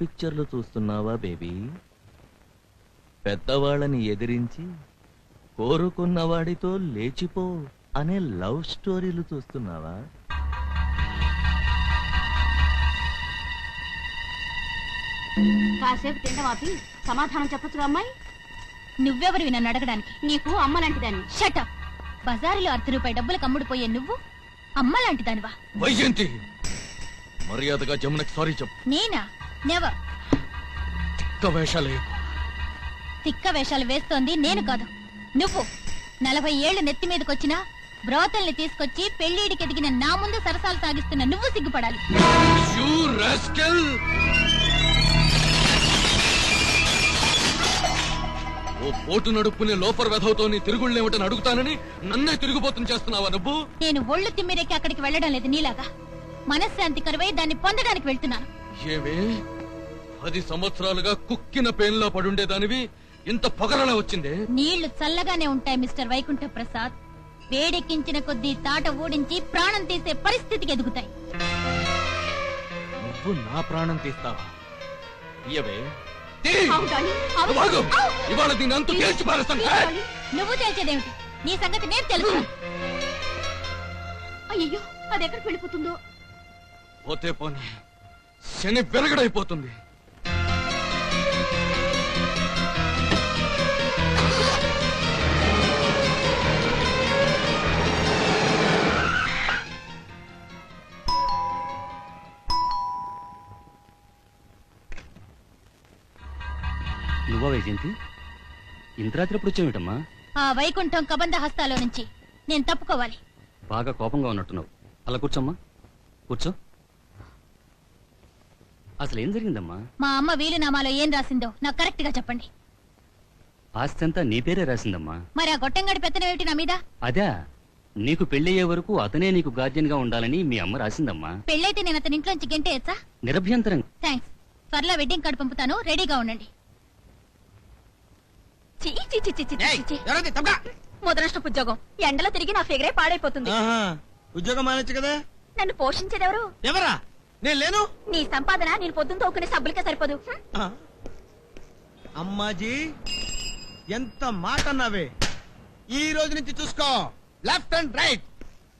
పిక్చర్లు చూస్తున్నావా బేబీ? పెద్దవాళ్ళని ఎదిరించి కోరుకున్న వాడితో లేచిపో అనే లవ్ స్టోరీలు చూస్తున్నావా? కాసేపు తిండం ఆపి సమాధానం చెప్పొచ్చుగా అమ్మాయి? నువ్వెవరు నన్ను అడగడానికి? నీకు అమ్మ లాంటిదాన్ని. షట బజారులో అర్ధ రూపాయి డబ్బులు కమ్ముడుపోయే నువ్వు అమ్మ లాంటి దానివా వైజయంతి మర్యాదగా జమునకి సారీ చెప్పు. నేనా? నెవర్ ఒక్క వేషాలే తిక్క వేషాలు వేస్తోంది నేను కాదు. నువ్వు. నలభై ఏళ్ళు నెత్తి మీదకొచ్చినా బ్రోతల్ని తీసుకొచ్చి పెళ్ళిడికి ఎదిగిన నా ముందు సరసాలు సాగిస్తున్న నువ్వు సిగ్గుపడాలి! ఓ పోటు నడుపుకునే లోపర్ వెధవుతో నీ తిరుగుళ్ళేమిటని అడుగుతానని నన్నే తిరుగుబోతుని చేస్తున్నావా నువ్వు? నేను ఒళ్ళు తిమ్మిరెక్కి అక్కడికి వెళ్ళడం లేదు నీలాగా. మనశ్శాంతి కరువై దాన్ని పొందడానికి వెళ్తున్నాను. ఏవే పది సంవత్సరాలుగా కుక్కిన పేన్లా పడుండేదానివి ఇంత పొగరలా వచ్చిందే నీళ్ళు చల్లగానే ఉంటాయి మిస్టర్ వైకుంఠ ప్రసాద్ వేడెక్కించిన కొద్దీ తాట ఓడించి ప్రాణం తీసే పరిస్థితికి ఎదుగుతాయి నువ్వు నా ప్రాణం తీస్తావా తీ! డార్లింగ్. నువ్వు ఆగు. ఆగు. ఇవాళ దీని అంతు తేల్చి పారేస్తాను ప్లీజ్ హే! డార్లింగ్. నువ్వు తెలిసేదేమిటి నీ సంగతి నేను తెలుసు అయ్యో అది ఎక్కడికి వెళ్ళిపోతుందో పోతే పోనీ శని పెరగడైపోతుంది నువ్వా వైజయంతి? ఇంత రాత్రి ఎప్పుడు వచ్చావేటమ్మా ఆ వైకుంఠం కబంధ హస్తాలో నుంచి నేను తప్పుకోవాలి. బాగా కోపంగా ఉన్నట్టున్నావు. అలా కూర్చోమ్మా. కూర్చో. అసలు ఏం జరిగిందమ్మా? మా అమ్మ వీలునామాలో ఏం రాసిందో నాకు కరెక్ట్గా చెప్పండి. ఆస్తి అంతా నీ పేరే రాసిందమ్మా. మరి ఆ గొట్టంగడి పెత్తనం ఏమిటి నా మీద? అదే నీకు పెళ్ళయ్యే వరకు అతనే నీకు గార్డియన్గా ఉండాలని మీ అమ్మ రాసిందమ్మా. పెళ్ళైతే నేను అతని ఇంట్లోంచి గెంటేయచ్చా? నిరభ్యంతరం. థ్యాంక్స్ త్వరలో వెడ్డింగ్ కార్డు పంపుతాను. రెడీగా ఉండండి. ముదనష్టపు ఉద్యోగం. ఎండలో తిరిగి నా ఫిగరే పాడైపోతుంది. ఉద్యోగం మానొచ్చు కదా? నన్ను పోషించేదెవరు ఎవరా? నేను లేను. నీ సంపాదన నేను పొద్దున్న తోకునే సబ్బులకే సరిపోదు. అమ్మాజీ ఎంత మాట అన్నావే? ఈ రోజు నుంచి చూసుకో. Left and right.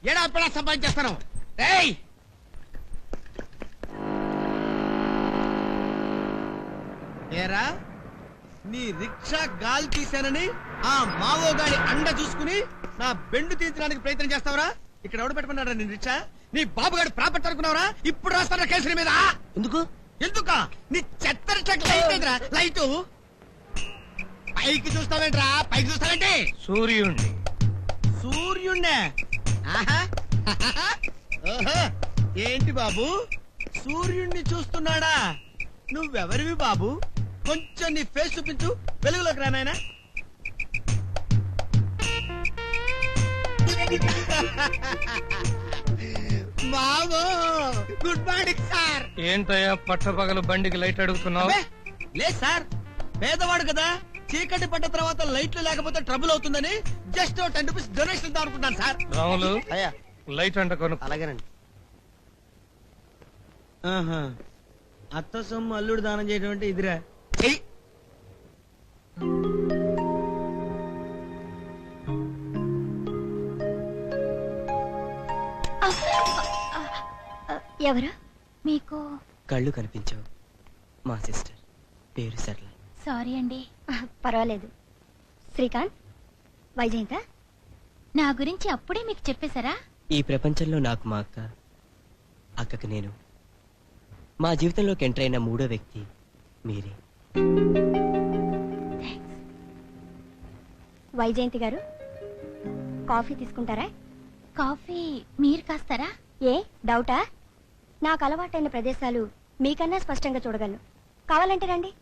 ఎడా పెడా సంపాదించేస్తాను. ఏయ్! ఏరా? నీ రిక్షా గాలి తీశానని ఆ మావోగాడి అండ చూసుకుని నా బెండు తీర్చడానికి ప్రయత్నం చేస్తావరా? ఇక్కడ ఎవడు పెట్టుకున్నారా నీ రిక్షా? నీ బాబుగాడి ప్రాపర్టీ అనుకున్నావరా ఇప్పుడు రాస్తారా కేసుల మీద? ఎందుకు? ఎందుక? నీ చెత్త రిక్షా లైట్? పైకి చూస్తావేంట్రా? పైకి చూస్తావేంటి? సూర్యుణ్ణి. సూర్యుణ్ణే? ఆహా. ఓహో. ఏంటి బాబు? సూర్యుణ్ణి చూస్తున్నాడా? నువ్వెవరివి బాబు? కొంచెం నీ ఫేస్ చూపించు. వెలుగులోకి రానాయనా బాబు గుడ్ మార్నింగ్ సార్ ఏంటయ్యా పట్టపగలు బండికి లైట్ అడుగుతున్నావు? లేదు సార్ పేదవాడు కదా చీకటి పడ్డ తర్వాత లైట్లు లేకపోతే ట్రబుల్ అవుతుందని జస్ట్ టెన్ రూపీస్ డొనేషన్ ఇద్దాం అనుకుంటాను సార్ రాములు అయ్యా. లైట్ అంట కొను. అలాగేనండి. ఆహా. అత్త సొమ్ము అల్లుడు దానం చేయడం అంటే ఇదిరా. ఎవరు? మీకు కళ్ళు కనిపించవు. మా సిస్టర్. పేరు సరళ. సారీ అండి. పర్వాలేదు. శ్రీకాంత్ వైజయంత నా గురించి అప్పుడే మీకు చెప్పేశారా? ఈ ప్రపంచంలో నాకు మా అక్క అక్కకి నేను. మా జీవితంలోకి ఎంటర్ అయిన మూడో వ్యక్తి మీరే. వైజయంతి గారు కాఫీ తీసుకుంటారా? కాఫీ మీరు కాస్తారా? ఏ డౌటా? నాకు అలవాటైన ప్రదేశాలు మీకన్నా స్పష్టంగా చూడగలను. కావాలంటే రండి.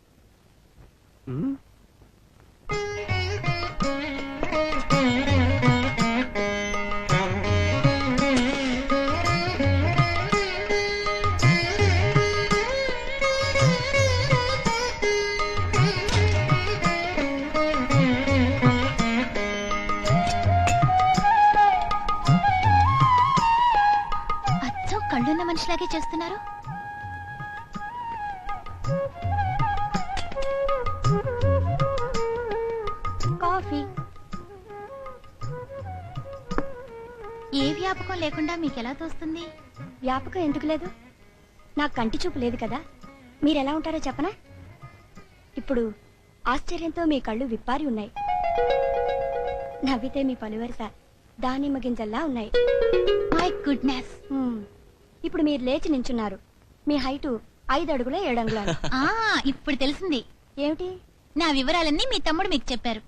మనిషిలాగే చేస్తున్నారు? కాఫీ. ఏ వ్యాపకం లేకుండా మీకెలా తోస్తుంది? వ్యాపకం ఎందుకు లేదు? నాకు కంటి చూపు లేదు కదా. మీరెలా ఉంటారో చెప్పనా? ఇప్పుడు ఆశ్చర్యంతో మీ కళ్ళు విప్పారి ఉన్నాయి. నవ్వితే మీ పలువరస దానిమ్మ గింజల్లా ఉన్నాయి. My goodness. ఇప్పుడు మీరు లేచి నించున్నారు. మీ హైటు ఐదు అడుగుల ఏడు అంగుళాలు. ఆ ఇప్పుడు తెలిసింది. ఏమిటి? నా వివరాలన్నీ మీ తమ్ముడు మీకు చెప్పారు.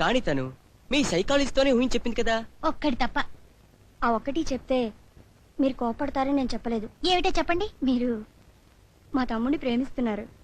కానీ తను మీ సైకాలజీతోనే ఊహించి చెప్పింది కదా? ఒక్కడి తప్ప. ఆ ఒక్కటి చెప్తే మీరు కోపడతారని నేను చెప్పలేదు. ఏమిటో చెప్పండి. మీరు మా తమ్ముడిని ప్రేమిస్తున్నారు.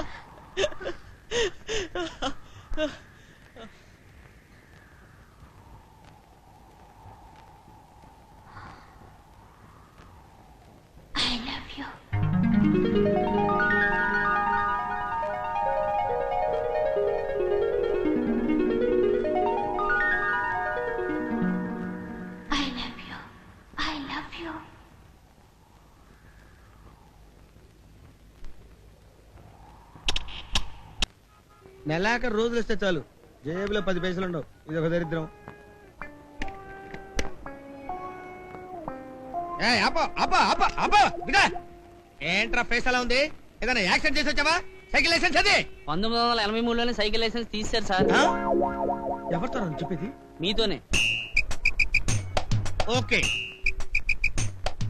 నెలాఖరు రోజులు వస్తే చాలు. జేబులో పది పైసలు ఉండవు. ఇది ఒక దరిద్రం. ఏయ్, ఆపో, ఆపో, ఆపో, ఆపో, దిగా. ఏంట్రా ఫేస్ అలా ఉంది? ఏదైనా యాక్సిడెంట్ చేసి వచ్చావా? సైకిల్ లైసెన్స్ అది. పంతొమ్మిది వందల ఎనభై మూడులోనే సైకిల్ లైసెన్స్ తీశారు సార్. ఆ? ఎవరితో నన్ను చెప్పేది? మీతోనే. ఓకే.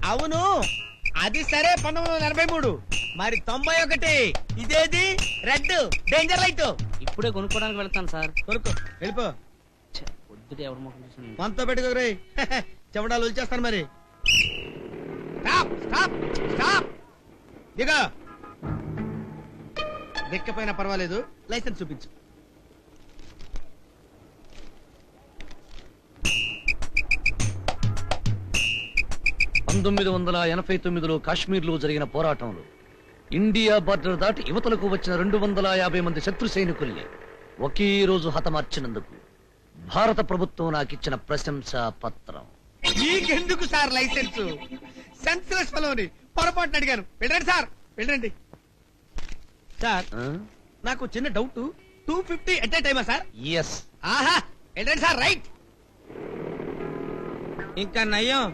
అవును. అది సరే పంతొమ్మిది వందల ఎనభై మూడు. మరి తొంభై ఒకటి ఇదేది? రెడ్ డేంజర్ లైట్ ఇప్పుడే కొనుక్కోవడానికి వెళ్తాను సార్. కొనుక్కో వెళ్ళిపో. పొద్దుటే ఎవరి ముఖం చూసాను మనతో పెట్టుకోరే చెమడాలు వచ్చేస్తాను మరి. Stop stop stop. దిగా. దిక్కపోయినా పర్వాలేదు. లైసెన్స్ చూపించు. పంతొమ్మిది వందల ఎనభై తొమ్మిదిలో కాశ్మీర్లో జరిగిన పోరాటంలో ఇండియా బార్డర్ దాటి యువతలకు వచ్చిన రెండు వందల యాభై మంది శత్రు సైనికుల్ని ఒకే రోజు హతమార్చినందుకు భారత ప్రభుత్వం నాకిచ్చిన ప్రశంసా పత్రం. మీకెందుకు సార్ లైసెన్స్? సెన్స్లెస్ ఫలోని పొరపాటున అడిగాను. వెళ్ళండి సార్. వెళ్ళండి. సార్ నాకు చిన్న doubt. Two fifty at a టైమా సార్? ఎస్ ఆహా! వెళ్ళండి సార్ రైట్. ఇంకా నయ్యం.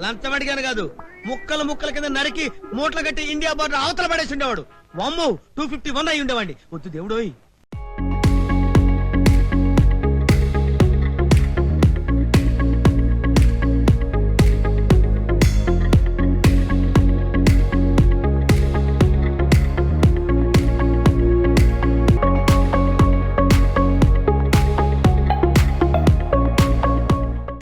లంచం అడిగాను కాదు. ముక్కలు ముక్కల కింద నరికి మూట్ల కట్టి ఇండియా బార్డర్ అవతల పడేసి ఉండేవాడు. వమ్ము టూ ఫిఫ్టీ వన్ అయి ఉండేవాడి వద్దు దేవుడోయ్.